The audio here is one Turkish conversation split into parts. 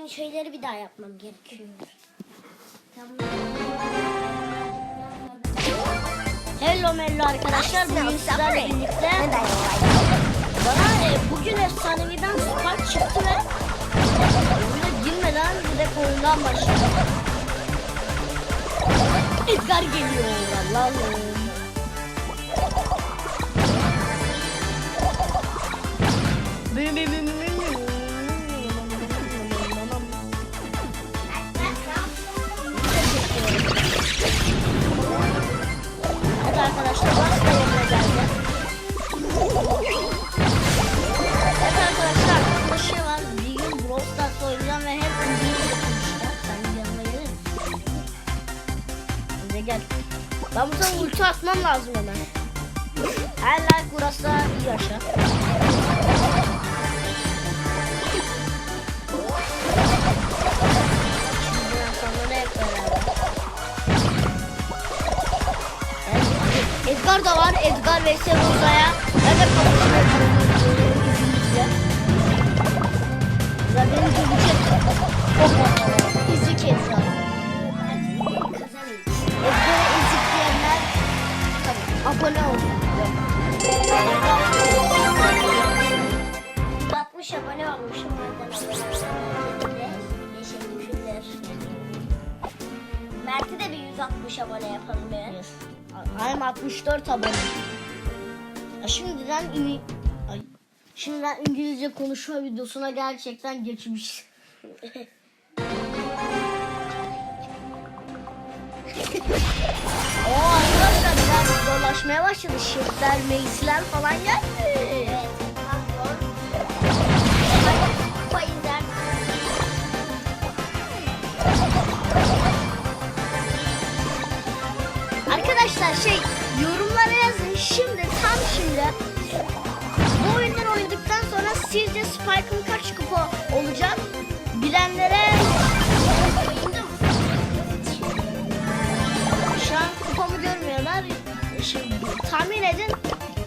aynı şeyleri bir daha yapmam gerekiyor. Hello mello arkadaşlar. Bugün sizlerle birlikte bana e, bugün efsaneviden Spark çıktı ve oyuna girmeden direkt oyundan başladım. Edgar geliyor. Allah'ım. Bim bim bim Hadi gel. Ben bu sefer ulti atmam lazım hemen. Her like burası iyi yapıyorum? Edgar da var. Edgar ve Roza'ya. Ben de kapışıyorum. Ya beni dövecek. Oh, ezik abone yapalım ya. I'm 64 abone. Ya Şimdiden İni... Ay. Şimdiden İngilizce konuşma videosuna gerçekten geçmiş. Oo arkadaşlar biraz zorlaşmaya başladı. Shiftler, mace'ler falan geldi. Şimdi. Bu oyunları oynadıktan sonra sizce Spike'ın kaç kupa olacak? Bilenlere şu an kupamı görmüyorlar. Şimdi tahmin edin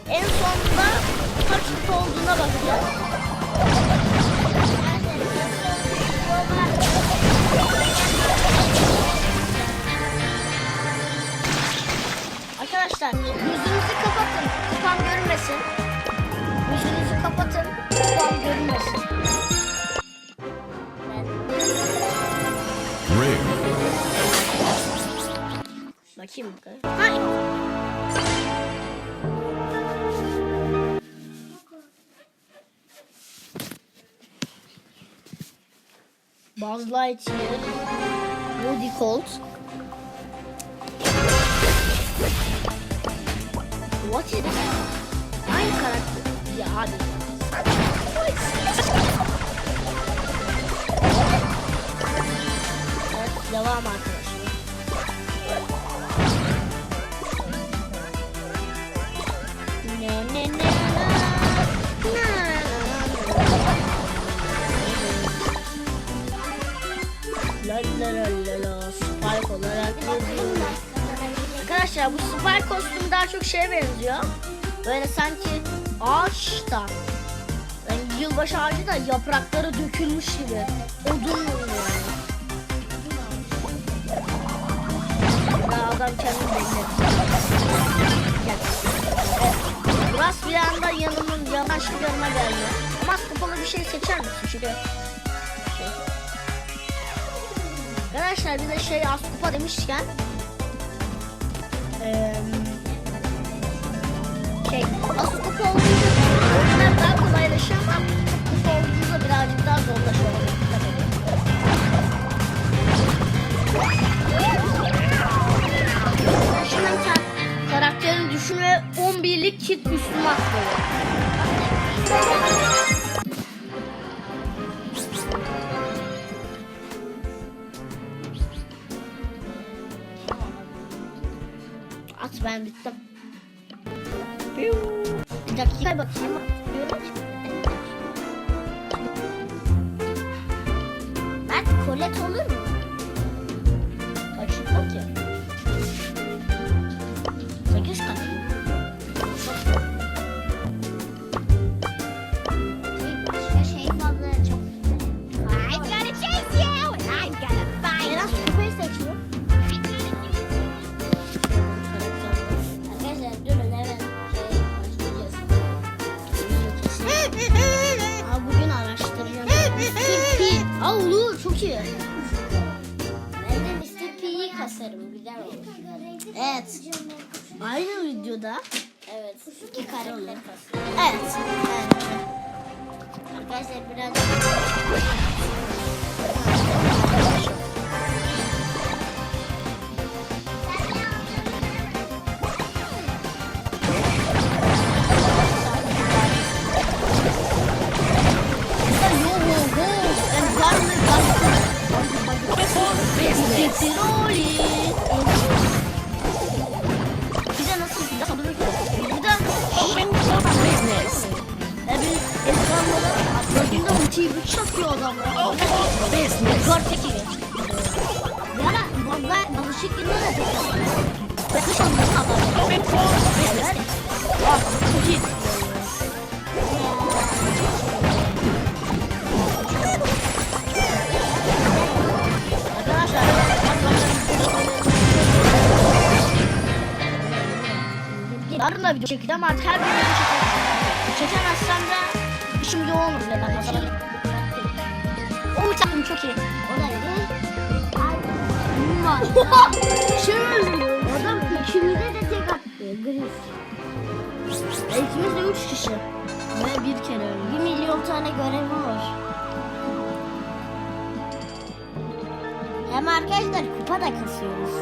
en sonunda kaç kupa olduğuna bakacağız. Arkadaşlar yüzünüzü kapatın. Kupam görünmesin. Yüzünüzü kapatın. Kupam görünmesin. Ring. Bakayım. Ha. Buzz Lightyear, Woody Colt. What is this? Aynı karakter. Ya abi. Evet, devam arkadaşlar. Ne ne ne na, La la la la la Spike olarak yazıyorum. Arkadaşlar bu Spike kostümü daha çok şeye benziyor. Böyle sanki ağaçta yani yılbaşı ağacı da yaprakları dökülmüş gibi. Odun yani. Ya adam kendini belli etti. Gel. Evet. Burası bir anda yanımın yavaş yanıma geldi. Kapalı bir şey seçer misin? Çünkü şey. Arkadaşlar bir de şey az kupa demişken şey az kupa olunca oyunlar daha kolaylaşıyor ama kupa olduğunda birazcık daha zorlaşıyor. Şimdi ka- karakterin düşün ve 11'lik kit üstüme atlıyor. At ben bittim. Bir dakika bakayım. Mert kolet olur mu? Aynı videoda. Evet. İki karakter evet. Arkadaşlar biraz ekranlara gözünde ultiyi bir çakıyor adamlar. Kar çekiyor. Yana bana alışık gibi de Yakış almış adam. Evet. Bak çok iyi. Arkadaşlar Yarın da video çekeceğim artık her gün video çekeceğim. Çekemezsem de işim yoğun olur. Ben mesela. O uçakım çok iyi. o da? Oha! Şöyle. Adam ikimize de tek attı. Gris. İkimiz de üç kişi. Ve bir kere öldü. Bir milyon tane görevi var. Hem arkadaşlar kupa da kasıyoruz.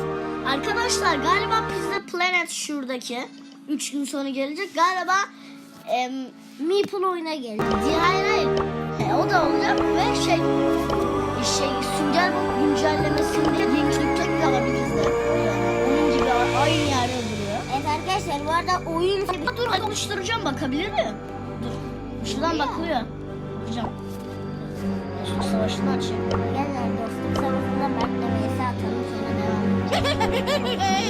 Arkadaşlar galiba Pizza Planet şuradaki. Üç gün sonra gelecek. Galiba em, Meeple oyuna geldi. Hayır hayır. He, o da olacak ve şey şey sünger bob güncellemesinde yeni dükkan alabiliriz de. Onun gibi aynı yerde duruyor. Evet arkadaşlar bu arada oyun Dur, oluşturacağım bakabilir miyim? Dur. Şuradan bakılıyor. Bakacağım. Şu savaşını açayım. Gel lan dostum savaşında Berk'le vs atalım sonra devam edelim.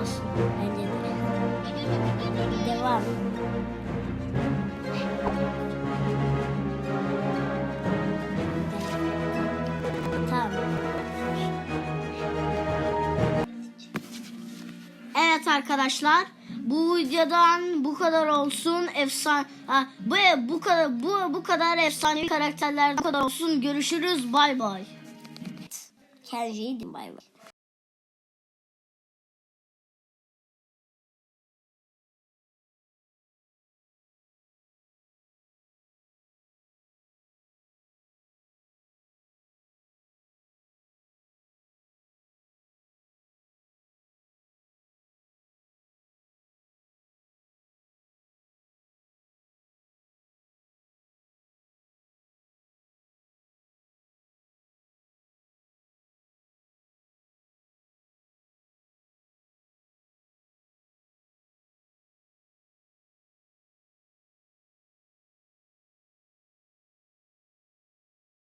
olmasın. Bence de. Devam. Tamam. Evet arkadaşlar bu videodan bu kadar olsun efsane ha, bu bu kadar bu bu kadar efsanevi karakterler bu kadar olsun görüşürüz bay bay. Kendinize iyi bay bay.